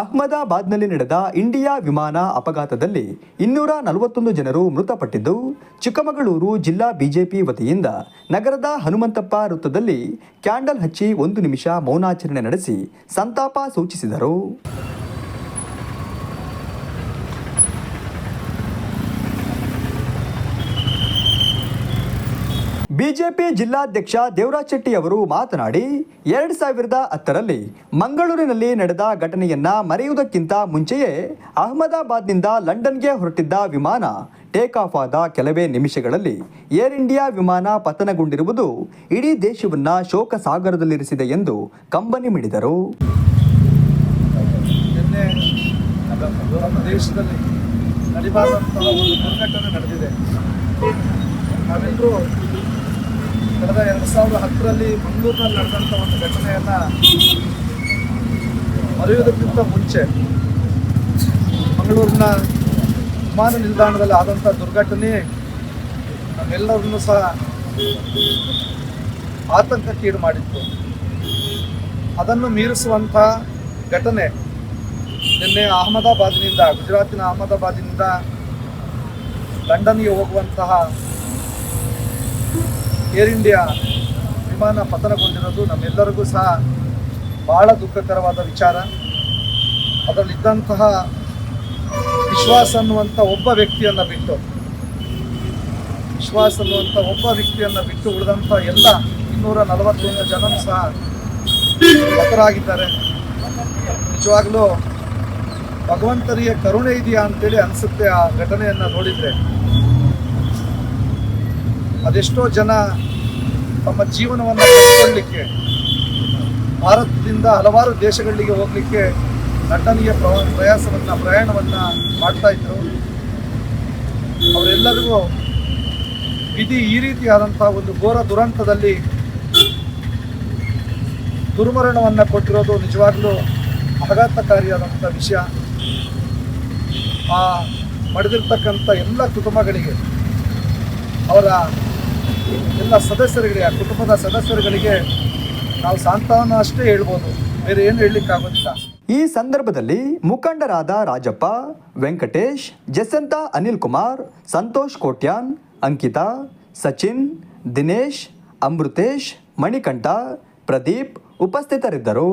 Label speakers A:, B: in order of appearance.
A: ಅಹ್ಮದಾಬಾದ್ನಲ್ಲಿ ನಡೆದ ಇಂಡಿಯಾ ವಿಮಾನ ಅಪಘಾತದಲ್ಲಿ ಇನ್ನೂರ ನಲವತ್ತೊಂದು ಜನರು ಮೃತಪಟ್ಟಿದ್ದು, ಚಿಕ್ಕಮಗಳೂರು ಜಿಲ್ಲಾ ಬಿಜೆಪಿ ವತಿಯಿಂದ ನಗರದ ಹನುಮಂತಪ್ಪ ವೃತ್ತದಲ್ಲಿ ಕ್ಯಾಂಡಲ್ ಹಚ್ಚಿ ಒಂದು ನಿಮಿಷ ಮೌನಾಚರಣೆ ನಡೆಸಿ ಸಂತಾಪ ಸೂಚಿಸಿದರು. ಬಿಜೆಪಿ ಜಿಲ್ಲಾಧ್ಯಕ್ಷ ದೇವರಾಜ್ ಶೆಟ್ಟಿ ಅವರು ಮಾತನಾಡಿ, ಎರಡು ಸಾವಿರದ ಹತ್ತರಲ್ಲಿ ಮಂಗಳೂರಿನಲ್ಲಿ ನಡೆದ ಘಟನೆಯನ್ನ ಮರೆಯುವುದಕ್ಕಿಂತ ಮುಂಚೆಯೇ ಅಹಮದಾಬಾದ್ನಿಂದ ಲಂಡನ್ಗೆ ಹೊರಟಿದ್ದ ವಿಮಾನ ಟೇಕ್ ಆಫ್ ಆದ ಕೆಲವೇ ನಿಮಿಷಗಳಲ್ಲಿ ಏರ್ ಇಂಡಿಯಾ ವಿಮಾನ ಪತನಗೊಂಡಿರುವುದು ಇಡೀ ದೇಶವನ್ನ ಶೋಕ ಸಾಗರದಲ್ಲಿರಿಸಿದೆ ಎಂದು ಕಂಬನಿ ಮಿಡಿದರು.
B: ನಡೆದಿದೆ. ಕಳೆದ ಎರಡು ಸಾವಿರದ ಹತ್ತರಲ್ಲಿ ಮಂಗಳೂರಿನಲ್ಲಿ ನಡೆದಂಥ ಒಂದು ಘಟನೆಯನ್ನು ಮರೆಯುವುದಕ್ಕಿಂತ ಮುಂಚೆ ಮಂಗಳೂರಿನ ವಿಮಾನ ನಿಲ್ದಾಣದಲ್ಲಿ ಆದಂಥ ದುರ್ಘಟನೆ, ನಮ್ಮೆಲ್ಲರನ್ನೂ ಸಹ ಆತಂಕಕ್ಕೀಡು ಮಾಡಿತ್ತು. ಅದನ್ನು ಮೀರಿಸುವಂಥ ಘಟನೆ ನಿನ್ನೆ ಅಹಮದಾಬಾದ್ನಿಂದ, ಗುಜರಾತಿನ ಅಹಮದಾಬಾದಿನಿಂದ ಲಂಡನ್ಗೆ ಹೋಗುವಂತಹ ಏರ್ ಇಂಡಿಯಾ ವಿಮಾನ ಪತನಗೊಂಡಿರೋದು ನಮ್ಮೆಲ್ಲರಿಗೂ ಸಹ ಬಹಳ ದುಃಖಕರವಾದ ವಿಚಾರ. ಅದರಲ್ಲಿದ್ದಂತಹ ವಿಶ್ವಾಸ ಅನ್ನುವಂಥ ಒಬ್ಬ ವ್ಯಕ್ತಿಯನ್ನು ಬಿಟ್ಟು, ವಿಶ್ವಾಸ ಅನ್ನುವಂಥ ಒಬ್ಬ ವ್ಯಕ್ತಿಯನ್ನು ಬಿಟ್ಟು ಉಳಿದಂಥ ಎಲ್ಲ ಇನ್ನೂರ ನಲವತ್ತೊಂದು ಜನರು ಸಹ ಮೃತರಾಗಿದ್ದಾರೆ ನಿಜವಾಗ್ಲೂ ಭಗವಂತರಿಗೆ ಕರುಣೆ ಇದೆಯಾ ಅಂತೇಳಿ ಅನಿಸುತ್ತೆ ಆ ಘಟನೆಯನ್ನು ನೋಡಿದರೆ. ಅದೆಷ್ಟೋ ಜನ ತಮ್ಮ ಜೀವನವನ್ನು ಕಟ್ಕೊಳ್ಳಿಕ್ಕೆ ಭಾರತದಿಂದ ಹಲವಾರು ದೇಶಗಳಿಗೆ ಹೋಗಲಿಕ್ಕೆ ನಟನೀಯ ಪ್ರವಾ, ಪ್ರಯಾಸವನ್ನು, ಪ್ರಯಾಣವನ್ನು ಮಾಡ್ತಾ ಇದ್ರು. ಅವರೆಲ್ಲರಿಗೂ ವಿಧಿ ಈ ರೀತಿಯಾದಂಥ ಒಂದು ಘೋರ ದುರಂತದಲ್ಲಿ ದುರ್ಮರಣವನ್ನು ಕೊಟ್ಟಿರೋದು ನಿಜವಾಗ್ಲೂ ಆಘಾತಕಾರಿಯಾದಂಥ ವಿಷಯ. ಆ ಮಡಿದಿರ್ತಕ್ಕಂಥ ಎಲ್ಲ ಕುಟುಂಬಗಳಿಗೆ ಅವರ ಎಲ್ಲ ಸದಸ್ಯರುಗಳಿಗೆ, ಆ ಕುಟುಂಬದ ಸದಸ್ಯರುಗಳಿಗೆ ನಾವು ಸಾಂತ್ವನ ಅಷ್ಟೇ ಹೇಳ್ಬೋದು. ಬೇರೆ ಏನು ಹೇಳಲಿಕ್ಕಾಗೋದಿಲ್ಲ.
A: ಈ ಸಂದರ್ಭದಲ್ಲಿ ಮುಖಂಡರಾದ ರಾಜಪ್ಪ, ವೆಂಕಟೇಶ್ ಜಸಂತ ಅನಿಲ್ ಕುಮಾರ್, ಸಂತೋಷ್ ಕೋಟ್ಯಾನ್, ಅಂಕಿತಾ, ಸಚಿನ್, ದಿನೇಶ್, ಅಮೃತೇಶ್, ಮಣಿಕಂಠ, ಪ್ರದೀಪ್ ಉಪಸ್ಥಿತರಿದ್ದರು.